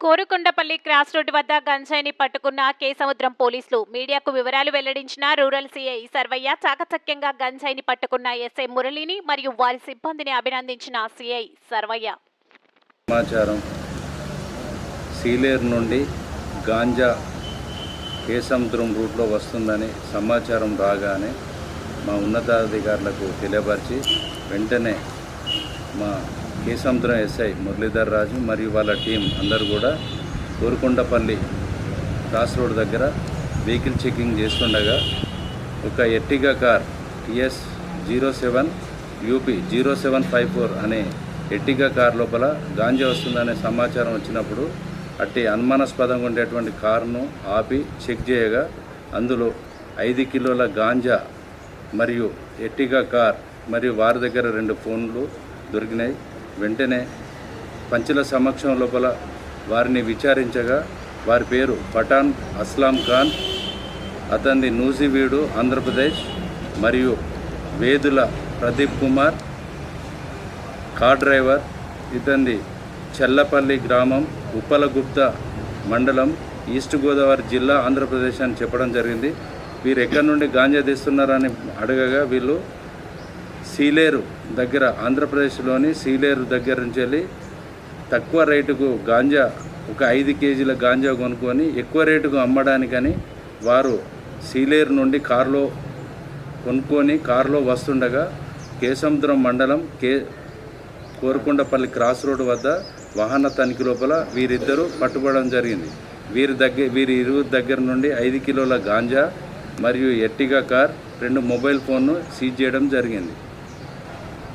కోరుకొండపల్లి cross road వద్ద గంజాయిని పట్టుకున్న కేసముద్రం పోలీసులు మీడియాకు వివరాలు వెల్లడించిన రూరల్ సీఐ సర్వయ్య చాకచక్యంగా గంజాయిని పట్టుకున్న ఎస్ఐ మురళిని మరియు వారి సిబ్బందిని అభినందించిన సీఐ సర్వయ్య. సమాచారం. సీలేరు నుండి గాంజా కేసముద్రం రూట్లో వస్తుందని సమాచారం రాగానే మా ఉన్నతాధికారులకు తెలియపరిచి వెంటనే మా కేసముద్రం ఎస్ఐ మురళీధర్ రాజు మరియు వాళ్ళ టీం అందరూ కూడా కోరుకొండపల్లి క్రాస్ రోడ్ దగ్గర వెహికల్ చెకింగ్ చేస్తుండగా ఒక Ertiga car TS zero seven UP zero seven five four అనే ఎర్టిగా కార్ లోపల గాంజా వస్తుందనే సమాచారం వచ్చినప్పుడు అట్టి అనుమానాస్పదంగా ఉండేటువంటి కారును ఆపి చెక్ చేయగా అందులో ఐదు కిలోల గాంజా మరియు ఎర్టిగా కార్ మరియు వారి దగ్గర రెండు ఫోన్లు దొరికినాయి. వెంటనే పంచుల సమక్షం లోపల వారిని విచారించగా వారి పేరు పఠాన్ అస్లాం ఖాన్ అతనిది నూజివీడు ఆంధ్రప్రదేశ్ మరియు వేదుల ప్రదీప్ కుమార్ కార్ డ్రైవర్ ఇతనిది చెల్లపల్లి గ్రామం ఉప్పలగుప్త మండలం ఈస్ట్ గోదావరి జిల్లా ఆంధ్రప్రదేశ్ అని చెప్పడం జరిగింది. వీరు ఎక్కడి నుండి గాంజా తీస్తున్నారని అడగగా వీళ్ళు సీలేరు దగ్గర ఆంధ్రప్రదేశ్లోని సీలేరు దగ్గర నుంచి వెళ్ళి తక్కువ రేటుకు గాంజా ఒక ఐదు కేజీల గాంజా కొనుక్కొని ఎక్కువ రేటుకు అమ్మడానికని వారు సీలేరు నుండి కారులో కొనుక్కొని కారులో వస్తుండగా కేసముద్రం మండలం కే కోరుకొండపల్లి క్రాస్ రోడ్డు వద్ద వాహన తనిఖీ లోపల వీరిద్దరూ పట్టుబడడం జరిగింది. వీరి దగ్గర వీరి ఇరువురు దగ్గర నుండి ఐదు కిలోల గాంజా మరియు ఎర్టిగా కార్ రెండు మొబైల్ ఫోన్ను సీజ్ చేయడం జరిగింది.